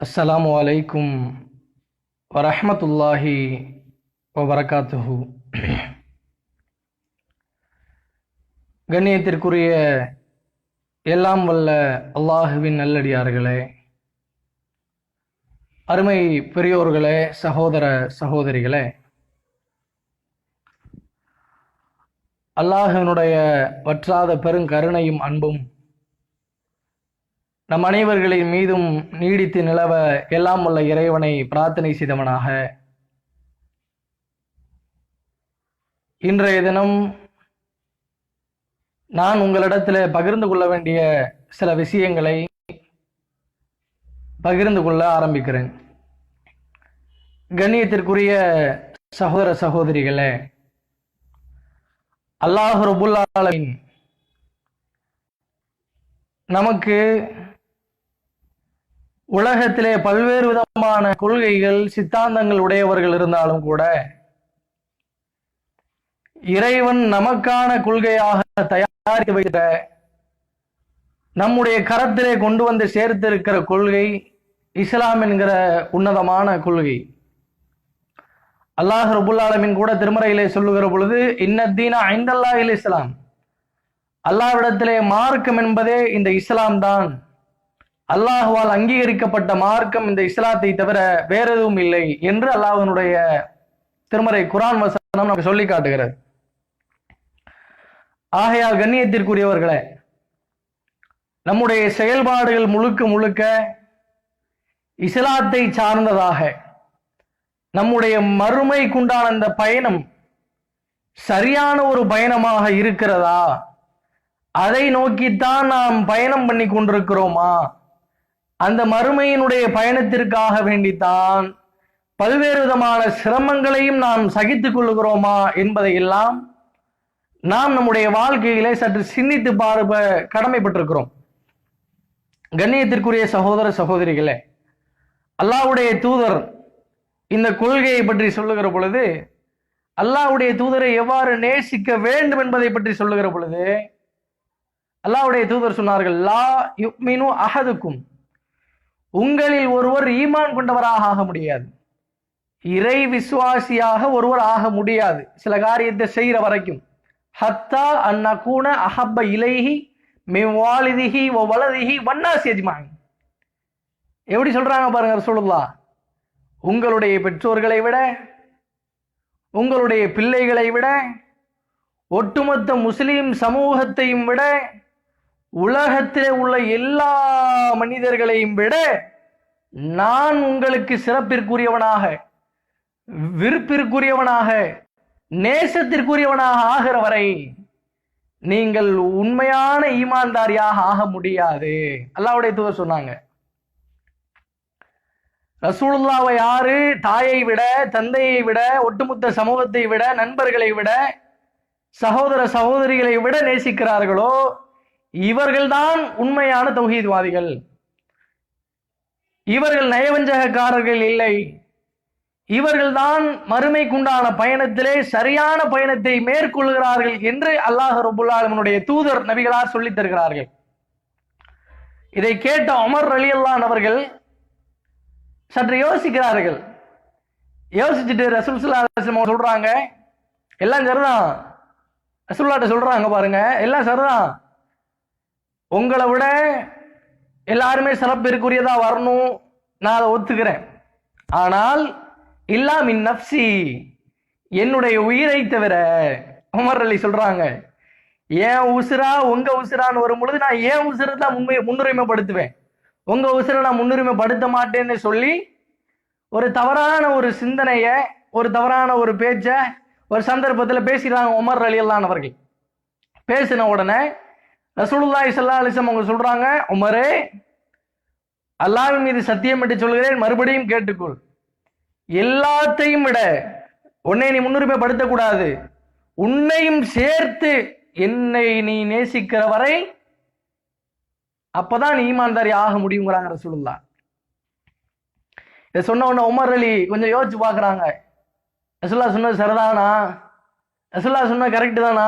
அஸ்ஸலாமு அலைக்கும் வரஹ்மத்துல்லாஹி வபரகாத்துஹு. கண்ணியத்திற்குரிய எல்லாம் வல்ல அல்லாஹுவின் நல்லடியார்களே அருமை பெரியோர்களே சகோதர சகோதரிகளே அல்லாஹினுடைய வற்றாத பெருங்கருணையும் அன்பும் நம் அனைவர்களின் மீதும் நீடித்து நிலவ எல்லாம் உள்ள இறைவனை பிரார்த்தனை செய்தவனாக. இன்றைய தினம் நான் உங்களிடத்தில் பகிர்ந்து கொள்ள வேண்டிய சில விஷயங்களை பகிர்ந்து கொள்ள ஆரம்பிக்கிறேன். கண்ணியத்திற்குரிய சகோதர சகோதரிகளே அல்லாஹ் ரபுல்லாலின் நமக்கு உலகத்திலே பல்வேறு விதமான கொள்கைகள் சித்தாந்தங்கள் உடையவர்கள் இருந்தாலும் கூட இறைவன் நமக்கான கொள்கையாக தயாரித்து வைத்த நம்முடைய கரத்திலே கொண்டு வந்து சேர்த்திருக்கிற கொள்கை இஸ்லாம் என்கிற உன்னதமான கொள்கை. அல்லாஹ் ரபுல்லாலமின் கூட திருமறையிலே சொல்லுகிற பொழுது இன்னத்தீனா ஐந்தல்லாஹில் இஸ்லாம். அல்லாவிடத்திலே மார்க்கம் என்பதே இந்த இஸ்லாம் தான். அல்லாஹுவால் அங்கீகரிக்கப்பட்ட மார்க்கம் இந்த இஸ்லாத்தை தவிர வேற எதுவும் இல்லை என்று அல்லாஹனுடைய திருமறை குரான் வசனம் நமக்கு சொல்லி காட்டுகிறது. ஆகையால் கண்ணியத்திற்குரியவர்களே நம்முடைய செயல்பாடுகள் முழுக்க முழுக்க இஸ்லாத்தை சார்ந்ததாக நம்முடைய மறுமைக்குண்டான அந்த பயணம் சரியான ஒரு பயணமாக இருக்கிறதா? அதை நோக்கித்தான் நாம் பயணம் பண்ணி கொண்டிருக்கிறோமா? அந்த மறுமையினுடைய பயணத்திற்காக வேண்டித்தான். பல்வேறு விதமான சிரமங்களையும் நாம் சகித்துக் கொள்கிறோமா என்பதை எல்லாம் நாம் நம்முடைய வாழ்க்கையிலே சற்று சிந்தித்து பார்ப்ப கடமைப்பட்டிருக்கிறோம். கண்ணியத்திற்குரிய சகோதர சகோதரிகளே அல்லாவுடைய தூதர் இந்த கொள்கையை பற்றி சொல்லுகிற பொழுது அல்லாவுடைய தூதரை எவ்வாறு நேசிக்க வேண்டும் என்பதை பற்றி சொல்லுகிற பொழுது அல்லாவுடைய தூதர் சொன்னார்கள் லா யுக்மினு அஹதுக்கும் உங்களில் ஒருவர் ஈமான் கொண்டவராக ஆக முடியாது. இறை விசுவாசியாக ஒருவர் ஆக முடியாது. சில காரியத்தை செய்கிற வரைக்கும். ஹத்தா அந்நகூன அஹப்ப இலைஹி மெவாலிதிஹி ஓ வலதிஹி வண்ணா எப்படி சொல்றாங்க பாருங்க சொல்லுங்களா உங்களுடைய பெற்றோர்களை விட உங்களுடைய பிள்ளைகளை விட ஒட்டுமொத்த முஸ்லீம் சமூகத்தையும் விட உலகத்திலே உள்ள எல்லா மனிதர்களையும் விட நான் உங்களுக்கு சிறப்பிற்குரியவனாக விருப்பிற்குரியவனாக நேசத்திற்குரியவனாக ஆகிற வரை நீங்கள் உண்மையான ஈமான்தாரியாக ஆக முடியாது. அல்லாவுடைய தூதர் சொன்னாங்க. ரசூலுல்லாவை யாரு? தாயை விட தந்தையை விட ஒட்டுமொத்த சமூகத்தை விட நண்பர்களை விட சகோதர சகோதரிகளை விட நேசிக்கிறார்களோ? இவர்கள்தான் உண்மையான தௌஹீத்வாதிகள். இவர்கள் நயவஞ்சகக்காரர்கள் இல்லை. இவர்கள்தான் மறுமைக்குண்டான பயணத்திலே சரியான பயணத்தை மேற்கொள்கிறார்கள் என்று அல்லாஹ் ரபுல்லாலமனுடைய தூதர் நபிகளார் சொல்லித் தருகிறார்கள். இதை கேட்ட அமர் அலி அல்லான் அவர்கள் சற்று யோசிக்கிறார்கள். யோசிச்சுட்டு ரசூல் சொல்றாங்க எல்லாம் சரிதான். ரசூல்லாட்ட சொல்றாங்க பாருங்க எல்லாம் சரிதான். உங்களை விட எல்லாருமே சிறப்பிற்குரியதா வரணும். நான் அதை ஒத்துக்கிறேன். ஆனால் இல்லாமின் நப்சி என்னுடைய உயிரை தவிர உமர் அலி சொல்றாங்க ஏன் உசுரா? உங்க உசுரான்னு வரும் பொழுது நான் ஏன் உசுரை தான் முன்மை முன்னுரிமைப்படுத்துவேன்? உங்க உசுரை நான் முன்னுரிமைப்படுத்த மாட்டேன்னு சொல்லி ஒரு தவறான ஒரு சிந்தனைய ஒரு தவறான ஒரு பேச்ச ஒரு சந்தர்ப்பத்தில் பேசிடுறாங்க உமர் அலி அல்லானவர்கள் பேசின உடனே ரசூலுல்லாய் சல்லா அலிசம் அவங்க சொல்றாங்க உமரே அல்லாவின் மீது சத்தியம் என்று சொல்கிறேன் மறுபடியும் கேட்டுக்கொள். எல்லாத்தையும் விட உன்னை நீ முன்னுரிமைப்படுத்தக்கூடாது. உன்னையும் சேர்த்து என்னை நீ நேசிக்கிற வரை அப்பதான் நீ ஈமான்தாரி ஆக முடியுங்கிறாங்க ரசூலுல்லா இதை சொன்ன உடனே உமர் அலி கொஞ்சம் யோசிச்சு பார்க்குறாங்க. ரசுல்லா சொன்னது சரிதானா? ரசுல்லா சொன்னது கரெக்டு தானா?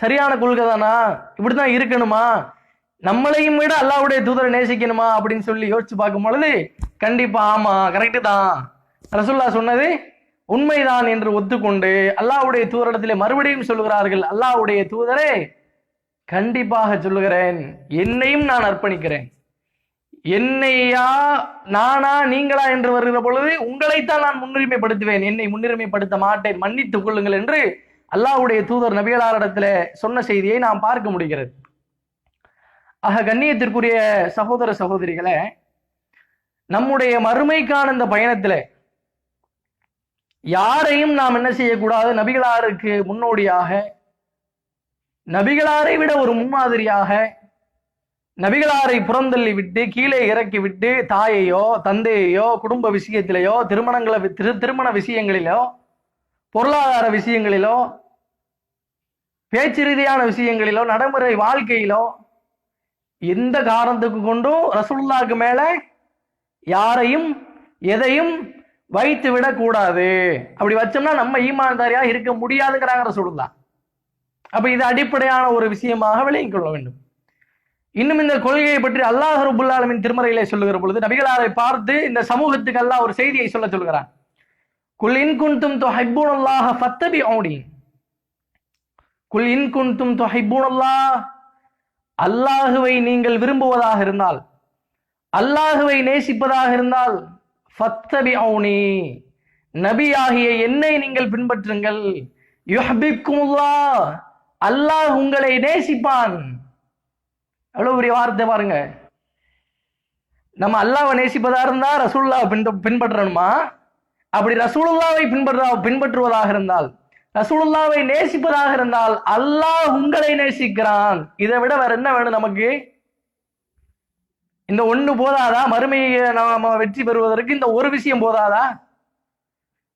சரியான கொள்கை தானா இப்படிதான் இருக்கணுமா? நம்மளையும் விட அல்லாவுடைய தூதரை நேசிக்கணுமா? அப்படின்னு சொல்லி யோசிச்சு பார்க்கும் பொழுது கண்டிப்பா ஆமா கரெக்டு தான். ரசுல்லா சொன்னது உண்மைதான் என்று ஒத்துக்கொண்டு அல்லாவுடைய தூதரிடத்திலே மறுபடியும் சொல்லுகிறார்கள் அல்லாஹ்வுடைய தூதரே கண்டிப்பாக சொல்லுகிறேன். என்னையும் நான் அர்ப்பணிக்கிறேன். என்னையா நானா நீங்களா என்று வருகிற பொழுது உங்களைத்தான் நான் முன்னுரிமைப்படுத்துவேன். என்னை முன்னுரிமைப்படுத்த மாட்டேன். மன்னித்துக் கொள்ளுங்கள் என்று அல்லாஹ்வுடைய தூதர் நபிகளாரிடத்துல சொன்ன செய்தியை நாம் பார்க்க முடிகிறது. ஆக கண்ணியத்திற்குரிய சகோதர சகோதரிகளை நம்முடைய மறுமைக்கான இந்த பயணத்துல யாரையும் நாம் என்ன செய்யக்கூடாது? நபிகளாருக்கு முன்னோடியாக நபிகளாரை விட ஒரு முன்மாதிரியாக நபிகளாரை புறந்தள்ளி விட்டு கீழே இறக்கி விட்டு தாயையோ தந்தையையோ குடும்ப விஷயத்திலேயோ திருமணங்களை திரு திருமண விஷயங்களிலோ பொருளாதார விஷயங்களிலோ பேச்சு ரீதியான விஷயங்களிலோ நடைமுறை வாழ்க்கையிலோ எந்த காரணத்துக்கு கொண்டும் ரசுல்லாக்கு மேல யாரையும் எதையும் வைத்து விடக்கூடாது. அப்படி வச்சோம்னா நம்ம ஈமான்தாரியாக இருக்க முடியாதுங்கிறாங்க ரசூலுல்லா. அப்ப இது அடிப்படையான ஒரு விஷயமாக விளங்கிக் கொள்ள வேண்டும். இன்னும் இந்த கொள்கையை பற்றி அல்லாஹ் ரபுல்லாலமின் திருமறையிலே சொல்லுகிற பொழுது நபிகளாரை பார்த்து இந்த சமூகத்துக்கு அல்லாஹ் ஒரு செய்தியை சொல்ல சொல்கிறான். குல் இன் குன்தும் துஹிப்பூன் ஃபத்தபி ஔனி குல் இன் குன்தும் துஹிப்பூன் அல்லாஹுவை நீங்கள் விரும்புவதாக இருந்தால் அல்லாஹுவை நேசிப்பதாக இருந்தால் ஃபத்தபி ஔனி நபியாகிய என்னை நீங்கள் பின்பற்றுங்கள். யுஹபிக்குமுல்லா. அல்லாஹ் உங்களை நேசிப்பான். எவ்வளவு பெரிய வார்த்தை பாருங்க. நம்ம அல்லாவை நேசிப்பதா இருந்தா ரசூலுல்லாவை பின் பின்பற்றணுமா? அப்படி ரசூலுல்லாவை பின்பற்ற பின்பற்றுவதாக இருந்தால் ரசூலுல்லாவை நேசிப்பதாக இருந்தால் அல்லாஹ் உங்களை நேசிக்கிறான். இதை விட வேற என்ன வேணும் நமக்கு? இந்த ஒண்ணு போதாதா? மறுமையை நாம வெற்றி பெறுவதற்கு இந்த ஒரு விஷயம் போதாதா?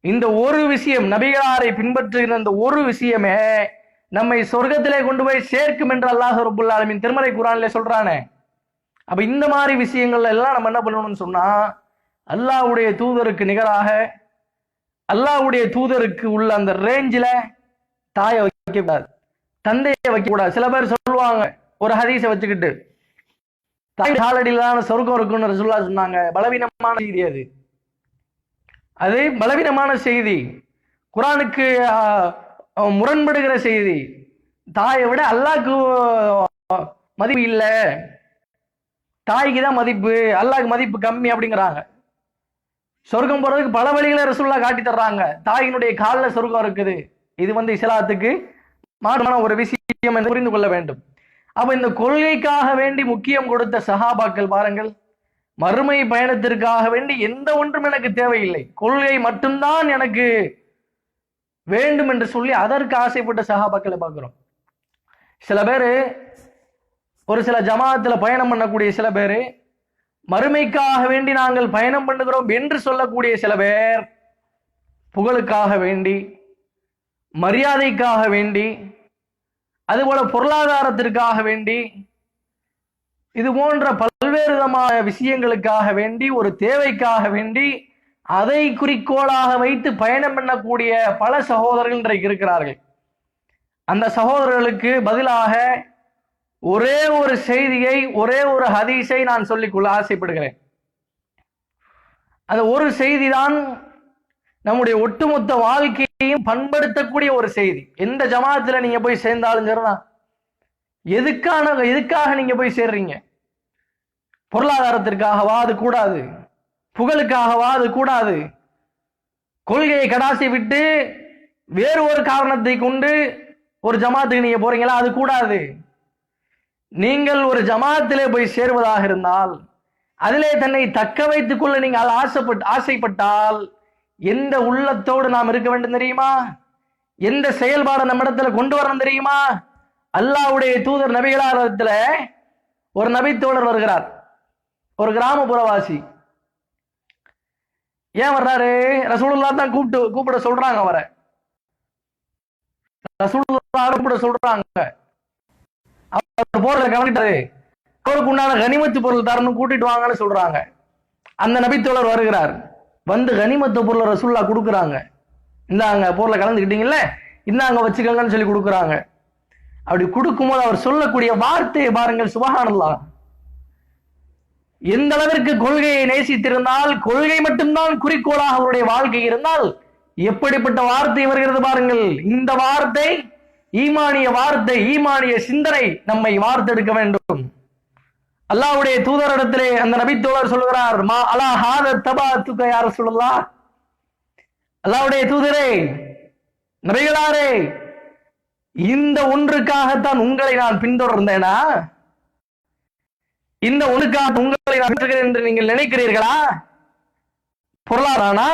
இந்த ஒரு விஷயம் நபிகளாரை பின்பற்றுகிற இந்த ஒரு விஷயமே நம்மை சொர்க்கத்திலே கொண்டு போய் சேர்க்கும் என்று அல்லாஹ் ரபுல் திருமலை குரானிலே சொல்றானே. அப்ப இந்த மாதிரி விஷயங்கள் எல்லாம் நம்ம என்ன பண்ணணும்னு சொன்னா அல்லாஹ்வுடைய தூதருக்கு நிகராக அல்லாஹ்வுடைய தூதருக்கு உள்ள அந்த ரேஞ்சில் தாயை வைக்கக்கூடாது தந்தையை வைக்கக்கூடாது சில பேர் சொல்லுவாங்க ஒரு ஹதீஸை வச்சுக்கிட்டு தாய் காலடியிலான சொர்க்கம் இருக்குன்னு ரசூல்லா சொன்னாங்க. பலவீனமான செய்தி அது. அது பலவீனமான செய்தி. குரானுக்கு முரண்படுகிற செய்தி. தாயை விட அல்லாக்கு மதிப்பு இல்லை. தாய்க்கு தான் மதிப்பு. அல்லாக்கு மதிப்பு கம்மி அப்படிங்கிறாங்க. சொர்க்கம் போறதுக்கு பல வழிகளை ரசுல்லா காட்டி தர்றாங்க. தாயினுடைய காலில் சொர்க்கம் இருக்குது. இது வந்து இஸ்லாத்துக்கு மாறுமான ஒரு விஷயம் என்று புரிந்து கொள்ள வேண்டும். அப்ப இந்த கொள்கைக்காக வேண்டி முக்கியம் கொடுத்த சஹாபாக்கள் பாருங்கள். மறுமை பயணத்திற்காக வேண்டி எந்த ஒன்றும் எனக்கு தேவையில்லை. கொள்கை மட்டும்தான் எனக்கு வேண்டும் என்று சொல்லி அதற்கு ஆசைப்பட்ட சஹாபாக்களை பார்க்குறோம். சில பேர் ஒரு சில ஜமாத்தில் பயணம் பண்ணக்கூடிய சில பேர் மறுமைக்காக வேண்டி நாங்கள் பயணம் பண்ணுகிறோம் என்று சொல்லக்கூடிய சில பேர் புகழுக்காக வேண்டி மரியாதைக்காக வேண்டி அதுபோல பொருளாதாரத்திற்காக வேண்டி இது போன்ற பல்வேறு விதமான விஷயங்களுக்காக வேண்டி ஒரு தேவைக்காக வேண்டி அதை குறிக்கோளாக வைத்து பயணம் பண்ணக்கூடிய பல சகோதரர்கள் இன்றைக்கு இருக்கிறார்கள். அந்த சகோதரர்களுக்கு பதிலாக ஒரே ஒரு செய்தியை ஒரே ஒரு ஹதீஸை நான் சொல்லிக்கொள்ள ஆசைப்படுகிறேன். அந்த ஒரு செய்தி தான் நம்முடைய ஒட்டுமொத்த வாழ்க்கையையும் பண்படுத்தக்கூடிய ஒரு செய்தி. எந்த ஜமாத்துல நீங்க போய் சேர்ந்தாலும் சரிதான். எதுக்கான எதுக்காக நீங்க போய் சேர்றீங்க? பொருளாதாரத்திற்காகவா அது கூடாது. புகழுக்காகவா அது கூடாது. கொள்கையை கடாசி விட்டு வேறு ஒரு காரணத்தை கொண்டு ஒரு ஜமாத்துக்கு நீங்க போறீங்களா? அது கூடாது. நீங்கள் ஒரு ஜமாத்திலே போய் சேர்வதாக இருந்தால் அதிலே தன்னை தக்க வைத்துக் கொள்ள நீங்கள் ஆசைப்பட்டு ஆசைப்பட்டால் எந்த உள்ளத்தோடு நாம் இருக்க வேண்டும் தெரியுமா? எந்த செயல்பாடை நம்மிடத்துல கொண்டு வரணும் தெரியுமா? அல்லாவுடைய தூதர் நபிகளாரத்துல ஒரு நபித்தோழர் வருகிறார். ஒரு கிராமப்புறவாசி. ஏன் வர்றாரு? ரசூலுல்லா தான் கூப்பிட்டு கூப்பிட சொல்றாங்க அவரை. ரசூலுல்லா கூப்பிட சொல்றாங்க. அவர் போறத கவனிட்டாரு அவருக்கு உண்டான கனிமத்து பொருள் தரணும் கூட்டிட்டு வாங்கன்னு சொல்றாங்க. அந்த நபித்தோழர் வருகிறார். வந்து கனிமத்து பொருளை ரசுல்லா கொடுக்குறாங்க. இந்தாங்க பொருளை கலந்துக்கிட்டீங்கல்ல? இந்தாங்க வச்சுக்கோங்கன்னு சொல்லி கொடுக்குறாங்க. அப்படி கொடுக்கும்போது அவர் சொல்லக்கூடிய வார்த்தையை பாருங்கள் சுபகானல்லாம் எந்த அளவிற்கு கொள்கையை நேசித்திருந்தால் கொள்கை மட்டும்தான் குறிக்கோளாக அவருடைய வாழ்க்கை இருந்தால் எப்படிப்பட்ட வார்த்தை வருகிறது பாருங்கள். இந்த வார்த்தை ஈமானிய வார்த்தை ஈமானிய சிந்தனை நம்மை வார்த்தெடுக்க வேண்டும். அல்லாவுடைய தூதரிடத்திலே அந்த நபித்தோழர் சொல்கிறார் மா அலா ஹாத தபா துக்க யார சொல்லலா அல்லாவுடைய தூதரே நபிகளாரே இந்த ஒன்றுக்காகத்தான் உங்களை நான் பின்தொடர்ந்தேனா? இந்த ஒன்றுக்காக உங்களை நான் என்று நீங்கள் நினைக்கிறீர்களா? பொருளாதாரனா?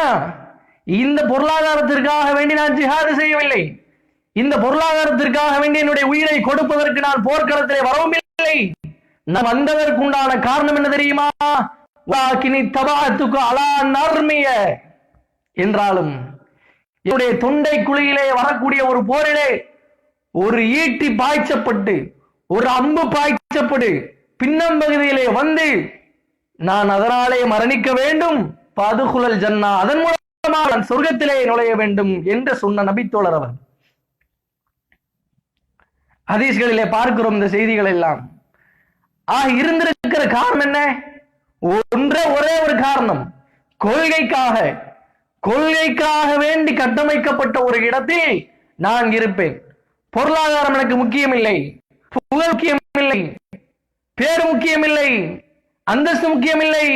இந்த பொருளாதாரத்திற்காக வேண்டி நான் ஜிஹாது செய்யவில்லை. இந்த பொருளாதாரத்திற்காக வேண்டி என்னுடைய உயிரை கொடுப்பதற்கு நான் போர்க்களத்திலே வரவும் இல்லை. நான் வந்ததற்கு உண்டான காரணம் என்ன தெரியுமா? வாக்கினி தபாத்துக்கு அலா நர்மிய. என்றாலும் என்னுடைய தொண்டை குழியிலே வரக்கூடிய ஒரு போரிலே ஒரு ஈட்டி பாய்ச்சப்பட்டு ஒரு அம்பு பாய்ச்சப்படு பின்னம்பகுதியிலே வந்து நான் அதனாலே மரணிக்க வேண்டும். பதுகுழல் ஜன்னா அதன் மூலமாக நான் சொர்க்கத்திலே நுழைய வேண்டும் என்று சொன்ன நபித்தோழர் அவர். ஹதீஸ்களிலே பார்க்கிறோம் இந்த செய்திகள் எல்லாம் ஆக இருந்திருக்கிற காரணம் என்ன? ஒன்றே ஒரே ஒரு காரணம். கொள்கைக்காக கொள்கைக்காக வேண்டி கட்டமைக்கப்பட்ட ஒரு இடத்தில் நான் இருப்பேன். பொருளாதாரம் எனக்கு முக்கியமில்லை. புகழ் முக்கியமில்லை. பேர் முக்கியமில்லை. அந்தஸ்து முக்கியமில்லை.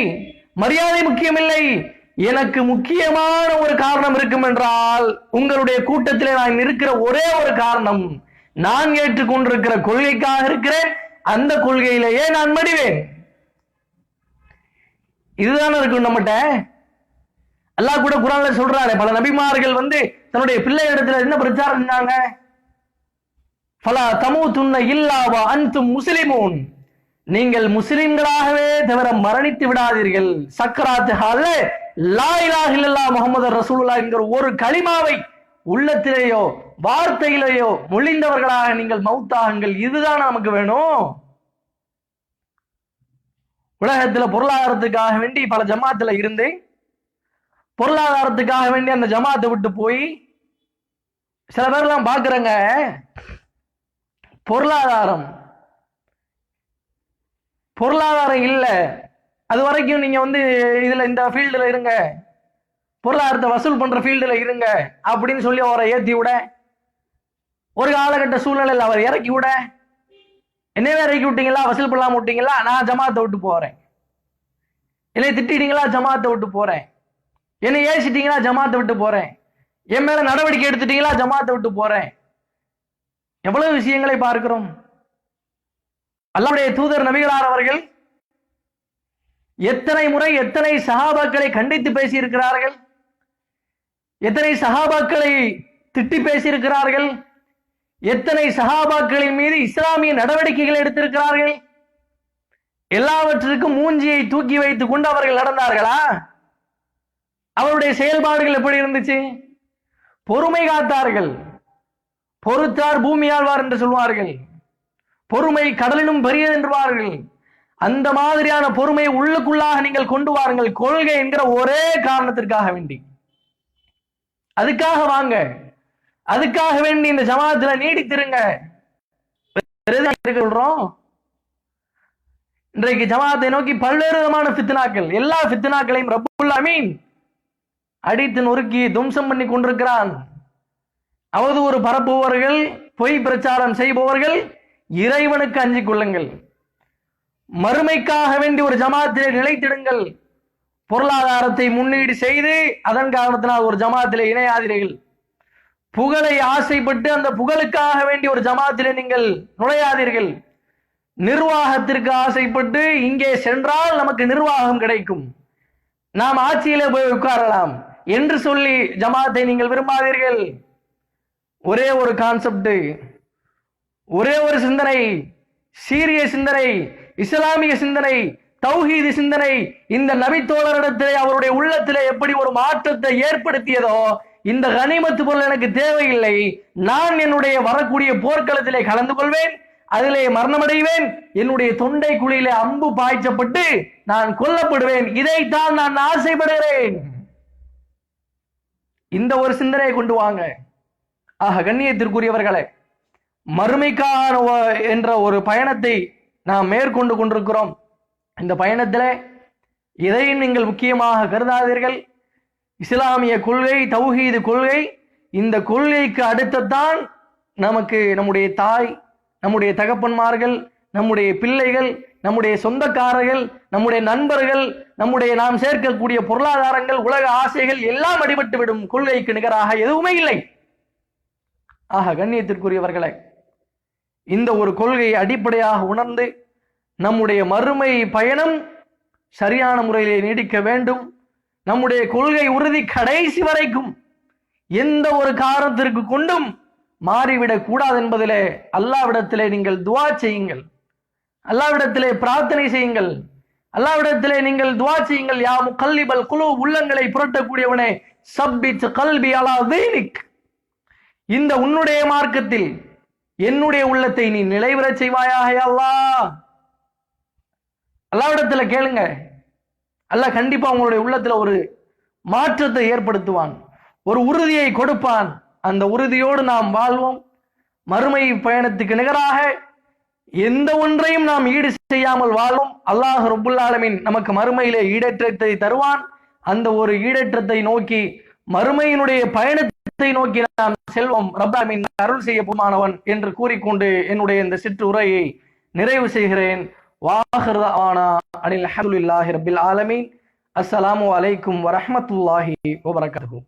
மரியாதை முக்கியமில்லை. எனக்கு முக்கியமான ஒரு காரணம் இருக்கும் என்றால் உங்களுடைய கூட்டத்திலே நான் இருக்கிற ஒரே ஒரு காரணம் நான் ஏற்றுக்கொண்டிருக்கிற கொள்கைக்காக இருக்கிறேன். அந்த கொள்கையிலேயே நான் மடிவேன். இதுதானே இருக்கும் நம்மகிட்ட? அல்லாஹ் கூட குரான்ல சொல்றாரு பல நபிமார்கள் வந்து தன்னுடைய பிள்ளை இடத்துல என்ன பிரச்சாரம் செஞ்சாங்க ஃபலா துண்ண இல்லாவா அன்தும் முஸ்லிமூன். நீங்கள் முஸ்லிம்களாகவே தவிர மரணித்து விடாதீர்கள். சக்கராத்து ஹால லா இலாஹ இல்லல்லாஹ் முஹம்மது என்கிற ஒரு களிமாவை உள்ளத்திலேயோ வார்த்தையிலேயோ மொழிந்தவர்களாக நீங்கள் மௌத்தாகுங்கள். இதுதான் நமக்கு வேணும். உலகத்துல பொருளாதாரத்துக்காக வேண்டி பல ஜமாத்துல இருந்து பொருளாதாரத்துக்காக வேண்டி அந்த ஜமாத்தை விட்டு போய் சில பேர்லாம் பாக்குறங்க பொருளாதாரம். பொருளாதாரம் இல்லை. அது வரைக்கும் நீங்க வந்து இதுல இந்த ஃபீல்டுல இருங்க. பொருளாதாரத்தை வசூல் பண்ற ஃபீல்டுல இருங்க. அப்படின்னு சொல்லி அவரை ஏத்தி விட ஒரு காலகட்ட சூழ்நிலையில் அவர் இறக்கி விட என்னவே இறக்கி விட்டீங்களா? வசூல் பண்ணாம விட்டீங்களா? நான் ஜமாத்தை விட்டு போறேன். என்னை திட்டிட்டீங்களா? ஜமாத்தை விட்டு போறேன். என்னை ஏசிட்டீங்களா? ஜமாத்தை விட்டு போறேன். என் மேல நடவடிக்கை எடுத்துட்டீங்களா? ஜமாத்தை விட்டு போறேன். எவ்வளவு விஷயங்களை பார்க்கிறோம். அல்லாவுடைய தூதர் நபிகளார் அவர்கள் எத்தனை முறை எத்தனை சகாபாக்களை கண்டித்து பேசியிருக்கிறார்கள்? எத்தனை சகாபாக்களை திட்டி பேசியிருக்கிறார்கள்? எத்தனை சஹாபாக்களின் மீது இஸ்லாமிய நடவடிக்கைகள் எடுத்திருக்கிறார்கள்? எல்லாவற்றிற்கும் மூஞ்சியை தூக்கி வைத்துக் கொண்டு அவர்கள் நடந்தார்களா? அவருடைய செயல்பாடுகள் எப்படி இருந்துச்சு? பொறுமை காத்தார்கள். பொறுத்தார் பூமியாழ்வார் என்று சொல்வார்கள். பொறுமை கடலிலும் பெரியது என்றுவார்கள். அந்த மாதிரியான பொறுமையை உள்ளுக்குள்ளாக நீங்கள் கொண்டு வாருங்கள். கொள்கை என்கிற ஒரே காரணத்திற்காக வேண்டி. அதுக்காக வாங்க. அதுக்காக வேண்டி இந்த ஜமாத்துல நீடித்திருங்க. சொல்றோம்? இன்றைக்கு ஜமாத்தை நோக்கி பல்வேறு விதமான பித்னாக்கள் எல்லா பித்னாக்களையும் ரப்புல் அமீன் அடித்து நொறுக்கி தும்சம் பண்ணி கொண்டிருக்கிறான். அவதூறு பரப்புபவர்கள் பொய் பிரச்சாரம் செய்பவர்கள் இறைவனுக்கு அஞ்சிக் கொள்ளுங்கள். மறுமைக்காக வேண்டி ஒரு ஜமாத்திலே நிலைத்திடுங்கள். பொருளாதாரத்தை முன்னீடு செய்து அதன் காரணத்தினால் ஒரு ஜமாத்திலே இணையாதீர்கள். புகழை ஆசைப்பட்டு அந்த புகழுக்காக வேண்டி ஒரு ஜமாத்திலே நீங்கள் நுழையாதீர்கள். நிர்வாகத்திற்கு ஆசைப்பட்டு இங்கே சென்றால் நமக்கு நிர்வாகம் கிடைக்கும். நாம் ஆட்சியிலே போய் உட்காரலாம் என்று சொல்லி ஜமாத்தை நீங்கள் விரும்பாதீர்கள். ஒரே ஒரு கான்செப்ட் ஒரே ஒரு சிந்தனை சீரிய சிந்தனை இஸ்லாமிய சிந்தனை தௌஹீது சிந்தனை இந்த நபித்தோழரிடத்திலே அவருடைய உள்ளத்திலே எப்படி ஒரு மாற்றத்தை ஏற்படுத்தியதோ இந்த கனிமத்து பொருள் எனக்கு தேவையில்லை. நான் என்னுடைய வரக்கூடிய போர்க்களத்திலே கலந்து கொள்வேன் அதிலே மரணமடைவேன். என்னுடைய தொண்டை குழியிலே அம்பு பாய்ச்சப்பட்டு நான் கொல்லப்படுவேன். இதைத்தான் நான் ஆசைப்படுகிறேன். இந்த ஒரு சிந்தனையை கொண்டு வாங்க. ஆக கண்ணியத்திற்குரியவர்களே மறுமைக்கான என்ற ஒரு பயணத்தை நாம் மேற்கொண்டு கொண்டிருக்கிறோம். இந்த பயணத்தில் இதையும் நீங்கள் முக்கியமாக கருதாதீர்கள். இஸ்லாமிய கொள்கை தௌஹீது கொள்கை இந்த கொள்கைக்கு அடுத்ததான் நமக்கு நம்முடைய தாய் நம்முடைய தகப்பன்மார்கள் நம்முடைய பிள்ளைகள் நம்முடைய சொந்தக்காரர்கள் நம்முடைய நண்பர்கள் நம்முடைய நாம் சேர்க்கக்கூடிய பொருளாதாரங்கள் உலக ஆசைகள் எல்லாம் அடிபட்டு விடும் கொள்கைக்கு நிகராக எதுவுமே இல்லை. ஆக கண்ணியத்திற்குரியவர்களே இந்த ஒரு கொள்கையை அடிப்படையாக உணர்ந்து நம்முடைய மறுமை பயணம் சரியான முறையிலே நீடிக்க வேண்டும். நம்முடைய கொள்கை உறுதி கடைசி வரைக்கும் எந்த ஒரு காரணத்திற்கு கொண்டும் மாறிவிடக் கூடாது என்பதிலே அல்லாவிடத்திலே நீங்கள் துவா செய்யுங்கள். அல்லாவிடத்திலே பிரார்த்தனை செய்யுங்கள். அல்லாவிடத்திலே நீங்கள் துவா செய்யுங்கள். யா முகல்லிபல் குழு உள்ளங்களை புரட்டக்கூடியவனே சப்பித் கல்வி அலா தீனிக் இந்த உன்னுடைய மார்க்கத்தில் என்னுடைய உள்ளத்தை நீ நிலைவரச் செய்வாயாக அல்லா அல்லாஹ். அல்லாவிடத்துல கேளுங்க. அல்லாஹ் கண்டிப்பா உங்களுடைய உள்ளத்துல ஒரு மாற்றத்தை ஏற்படுத்துவான். ஒரு உறுதியை கொடுப்பான். அந்த உறுதியோடு நாம் வாழ்வோம். மறுமை பயணத்துக்கு நிகராக எந்த ஒன்றையும் நாம் ஈடு செய்யாமல் வாழ்வோம் அல்லாஹ் ரபுல்லாலமின் நமக்கு மறுமையிலே ஈடேற்றத்தை தருவான். அந்த ஒரு ஈடேற்றத்தை நோக்கி மறுமையினுடைய பயணத்தை நோக்கி நாம் செல்வோம். ரப்பாமின் அருள் செய்ய போமானவன் என்று கூறிக்கொண்டு என்னுடைய இந்த சிற்று உரையை நிறைவு செய்கிறேன். வாகர்தானா அனில் அஹமதுல்லாஹி ரபில் ஆலமீன் அஸ்ஸலாமு அலைக்கும் வரஹ்மத்துல்லாஹி வபரகாத்துஹு